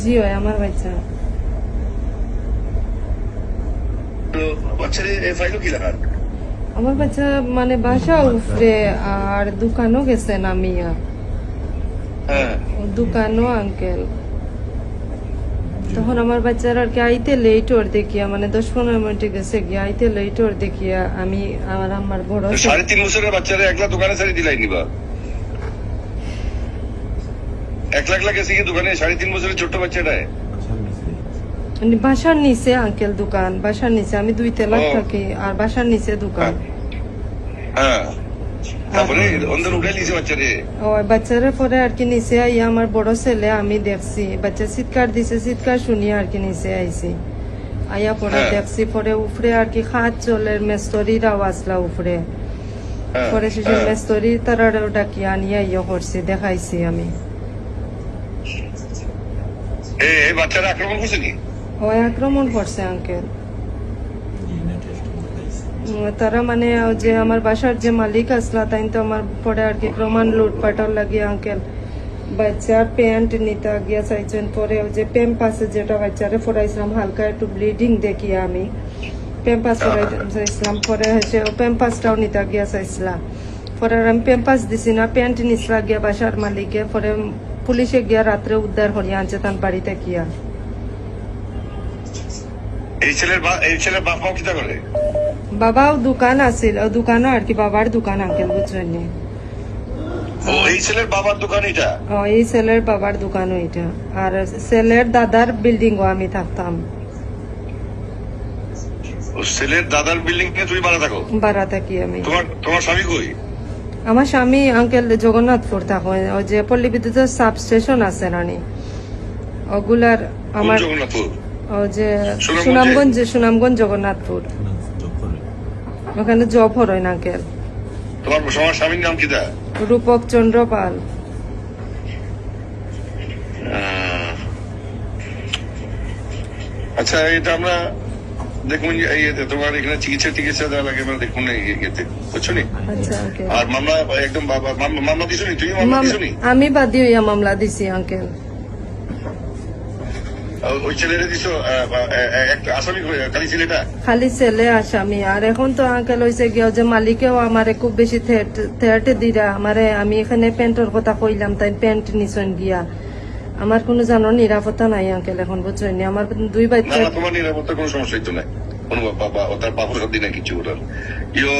জি আমার বাচ্চা। আমার বাচ্চা মানে বাসা উপরে আর দোকানও গেছে নামিয়া। হ্যাঁ। দোকানও আঙ্কেল তখন আমার বাচ্চার আর কি আইতে লেট ওর দেখিয়া মানে দশ পনেরো মিনিটে গেছে গিয়া আইতে লেট ওর দেখিয়া আমি আমার আমার বড় সাড়ে তিন বছরের বাচ্চারে একলা দোকানে ছাড়ি দিলাই নিবা? এক লাখ লাখ কি দোকানে? সাড়ে তিন বছরের ছোট্ট বাচ্চাটায় মানে বাসার নিচে আঙ্কেল দোকান। বাসার নিচে। আমি দুই তেলা থাকি আর বাসার নিচে দোকান। হ্যাঁ। তারপরে নিছে বাচ্চারে। ও বাচ্চারা পরে আর কি নিচে আমার বড় ছেলে আমি দেখছি। বাচ্চা চিৎকার দিছে চিৎকার শুনিয়ে আর কি নিচে আইছি। আইয়া পরে হ্যাঁ। দেখছি পরে উপরে আর কি খাত চলের মেস্তরির আওয়াজলা উপরে হ্যাঁ, পরে শেষে হ্যাঁ। মেস্তরি তারা ডাকি আনিয়া ইয়ে করছি দেখাইছি আমি। বাচ্চারা আক্রমণ করছে নি ও আক্রমণ করছে আঙ্কেল তারা মানে যে আমার বাসার যে মালিক আসলা তাই তো আমার পরে আর কি প্রমাণ লুটপাটর লাগে আঙ্কেল বাচ্চার প্যান্ট নিতে গিয়া চাইছেন পরে ও যে প্যাম্পাসে যেটা বাচ্চারে ফরাইছিলাম হালকা একটু ব্লিডিং দেখি আমি। প্যাম্পাস ফরাইছিলাম পরে হচ্ছে ও প্যাম্পাসটাও নিতে গিয়া চাইছিলাম পরে আর আমি প্যাম্পাস দিছি না প্যান্ট নিছিলা গিয়া বাসার মালিকে পরে পুলিশে গিয়া রাত্রে উদ্ধার করিয়া আনছে তার বাড়িতে গিয়া। এই ছেলের বা- এই ছেলের বাপ মাও কিতা করে? বাবাও দোকান আছিল দোকানও আর কি বাবার দোকান আঙ্কেল বুঝছেন নি? এই ছেলের বাবার দোকান এটা ও এই ছেলের বাবার দোকান ওইটা আর ছেলের দাদার বিল্ডিং আমি থাকতাম। ছেলের দাদার বিল্ডিং এ তুমি ভাড়া থাকো? বাড়া থাকি আমি। তোমার তোমার স্বামী কই? আমার স্বামী আঙ্কেল জগন্নাথপুর থাকো ও যে পল্লী বিদ্যুতের সাব স্টেশন আছে নানি ওগুলার আমার জগন্নাথপুর? ও যে সুনামগঞ্জ। সুনামগঞ্জ জগন্নাথপুর। ওখানে জব হরয় না আঙ্কেল তোমার তোমার স্বামীর নাম কিতা রূপক চন্দ্র পাল। আচ্ছা এটা আমরা দেখুন তোমার এখানে চিকিৎসা টিকিৎসা দেওয়া লাগে দেখুন না ইয়েতে আচ্ছা আর মামলা একদম মামলা তুমি আমি বাদী হইয়া মামলা দিছি আঙ্কেল ওই দিছো আসামি খালি ছেলেটা? খালি ছেলে আসামি। আর এখন তো আঙ্কেল হয়েছে গিয়ে যে মালিকেও আমারে খুব বেশি থেয়াটে দিরা। আমারে আমি এখানে প্যান্টের কথা কইলাম তাই প্যান্ট নিছন গিয়া। আমার কোনো জানো নিরাপত্তা নাই আঙ্কেল এখন বুঝছেন আমার দুই বাচ্চা তোমার নিরাপত্তার কোনো সমস্যা হইতো না কোনো বাবা ও তার বাবুর সাথে না কিছু ওটার। ইয়ো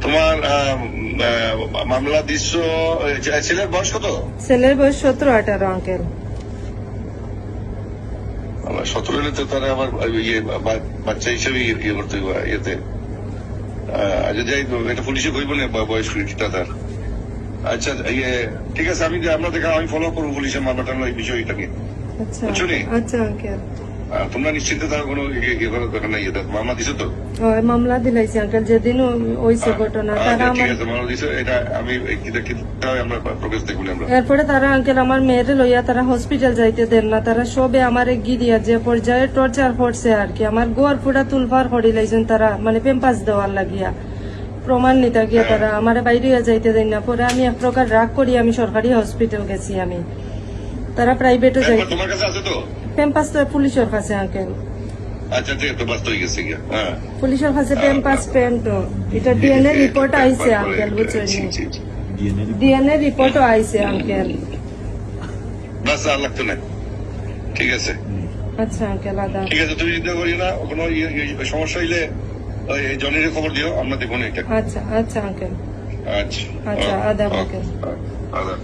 তোমার মামলা দিচ্ছ ছেলের বয়স কত? ছেলের বয়স সতেরো আঠারো আঙ্কেল। আমার সতেরো হলে তো তারা আবার ইয়ে বাচ্চা হিসেবে ইয়ে ইয়ে করতে ইয়েতে। আহ, আচ্ছা যাই তো, এটা পুলিশে কইব না বয়স তার। আচ্ছা ইয়ে ঠিক আছে আমি আমরা দেখা আমি ফলো করব পুলিশের মামলা টামলা এই বিষয়টাকে। আচ্ছা বুঝছ আচ্ছা আঙ্কেল তোমরা নিশ্চিন্ত তার কোনো ইয়ে ইয়ে মামলা দিছো তো? মামলা দিলাইছি আঙ্কেল যেদিন ঘটনা তারা আচ্ছা, ঠিক আছে মামলা দিছো এটা আমি কিটা কিটা আমরা প্রোগ্রেস আমরা। এরপরে তারা আঙ্কেল আমার মেয়েরে লইয়া তারা হসপিটাল যাইতে দেন না তারা সবে আমার গিরিয়া যে পর্যায়ে টর্চার করছে আর কি। আমার গোয়ার পুরা তুলফার করি লাইছেন তারা মানে পেম্পাস দেওয়ার লাগিয়া। প্রমাণ নিতে গিয়ে তারা আমার বাইরে যাইতে দেন না। পরে আমি এক প্রকার রাগ করি আমি সরকারি হসপিটাল গেছি আমি। তারা প্রাইভেটে যাই। কাছে আছে তো? পেম্পাস তো পুলিশের কাছে আঙ্কেল আচ্ছা ঠিক আছে বাস তো হয়ে গেছে গিয়া। হ্যাঁ। পুলিশের কাছে পেম্পাস পেন্ট এটা ডিএনএ রিপোর্ট আইছে আঙ্কেল বুঝছেন। ডিএনএ রিপোর্টও আইছে আঙ্কেল বাস আর লাগতো না। ঠিক আছে। আচ্ছা আঙ্কেল আদা। ঠিক আছে তুমি চিন্তা করি না কোনো ইয়ে- ইয়ে- সমস্যা হইলে জনের খবর দিও আমরা দেখুন এটা আচ্ছা আচ্ছা আঙ্কেল আচ্ছা আচ্ছা, আদাব, ওকে। আদাব।